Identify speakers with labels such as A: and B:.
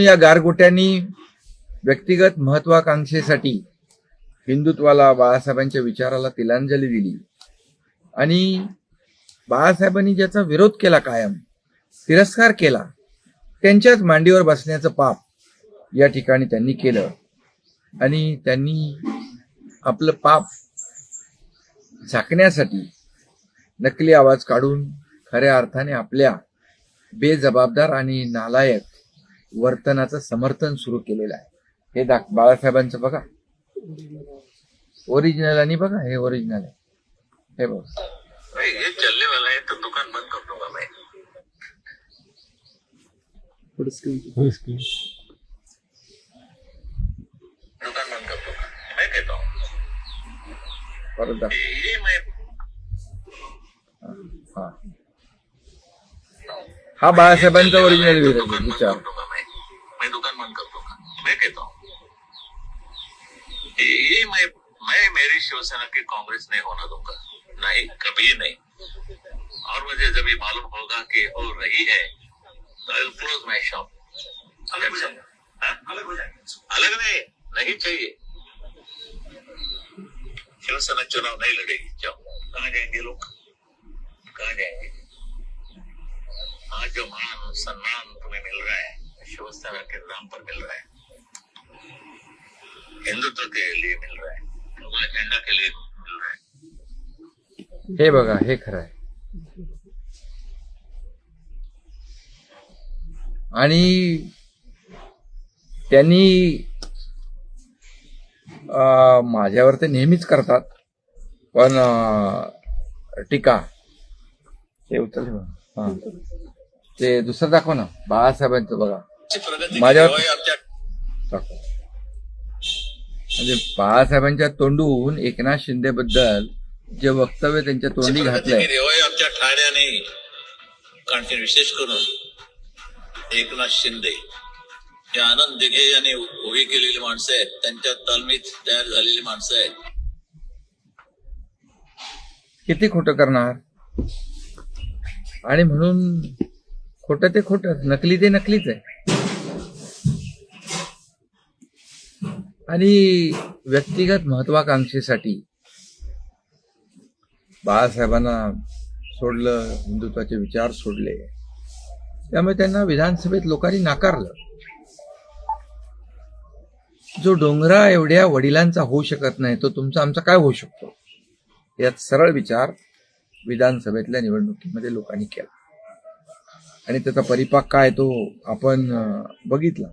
A: या गारगोट्यांनी व्यक्तिगत महत्वाकांक्षेसाठी हिंदुत्वाला बाळासाहेबांच्या विचाराला तिलांजली दिली. आणि बाळासाहेबांनी ज्याचा विरोध केला कायम तिरस्कार केला त्यांच्याच मांडीवर बसण्याचं पाप या ठिकाणी त्यांनी केलं. आणि त्यांनी आपलं पाप झाकण्यासाठी नकली आवाज काढून खऱ्या अर्थाने आपल्या बेजबाबदार आणि नालायक वर्तनाचं समर्थन सुरू केलेलं आहे. हे दाख बाळासाहेबांचं बघा. ओरिजिनल आणि बघा हे ओरिजिनल आहे. हे बघा.
B: भाई ये चलने वाला है तो दुकान बंद कर दूंगा मैं दुकान बंद कर दूंगा मैं कहता हूँ
A: परत हा. हा बाळासाहेबांचा ओरिजिनल विचार.
B: ये मैं मैं मेरी शिवसेना की कांग्रेस नहीं होना दूँगा। नहीं कभी नहीं। और मुझे जब ये मालूम होगा कि हो रही है तो आई क्लोज माई शॉप अलग अलग नहीं नहीं चाहिए। शिवसेना चुनाव नहीं लड़ेगी। जाओ। कहा जाएँगे लोग? कहा जाएँगे? आज जो मान सम्मान तुम्हें मिल रहा है शिवसेना के नाम पर मिल रहा है। हिंदुत्व के लिए मिल रहा है एजेंडा के लिए मिल रहा है
A: हे बघा हे खरं आहे आणि त्यांनी माझ्यावर ते नेहमीच करतात. पण टीका. ते उचल हा. ते दुसरं दाखव ना. बाळासाहेबांचं बघा. माझ्यावर दाखव. म्हणजे बाळासाहेबांच्या तोंडून एकनाथ शिंदे बद्दल जे वक्तव्य त्यांच्या तोंडी घातलंय.
B: आमच्या ठाण्याने. कारण विशेष करून एकनाथ शिंदे. हे आनंद दिघे यांनी उभी केलेली माणसं आहेत. त्यांच्या तालमीत तयार झालेली माणसं आहेत.
A: किती खोटं करणार? आणि म्हणून खोटं ते खोटं नकली ते नकलीच आहे. आणि व्यक्तिगत महत्वाकांक्षेसाठी बाळासाहेबांना सोडलं हिंदुत्वाचे विचार सोडले. त्यामुळे त्यांना विधानसभेत लोकांनी नाकारलं. जो डोंगरा एवढ्या वडिलांचा होऊ शकत नाही तो तुमचा आमचा काय होऊ शकतो? यात सरळ विचार विधानसभेतल्या निवडणुकीमध्ये लोकांनी केला. आणि त्याचा परिपाक काय तो आपण बघितला.